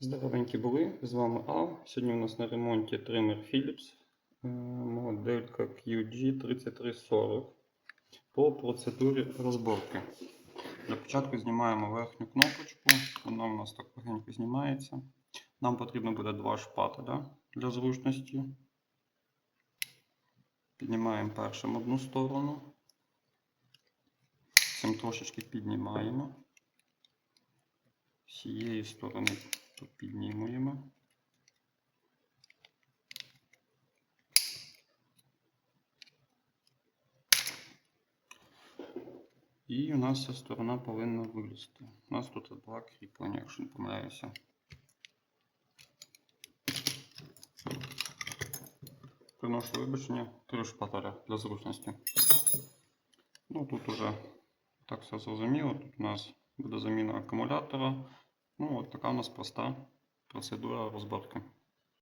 Здоровенькі були, з вами Ал. Сьогодні у нас на ремонті тример Philips, е, моделька QG3340 по процедурі розборки. Для початку знімаємо верхню кнопочку, вона у нас так легенько знімається. Нам потрібно буде два шпателя для зручності. Піднімаємо першим одну сторону. Цим трошечки піднімаємо. З цієї сторони піднімуємо. І у нас ця сторона повинна вилізти. У нас тут два кріплення, якщо не помиляюся. Приношу вибачення, три шпателя для зручності. Ну тут уже так все зрозуміло. Тут у нас буде заміна акумулятора. Ну, от така у нас проста процедура розборки.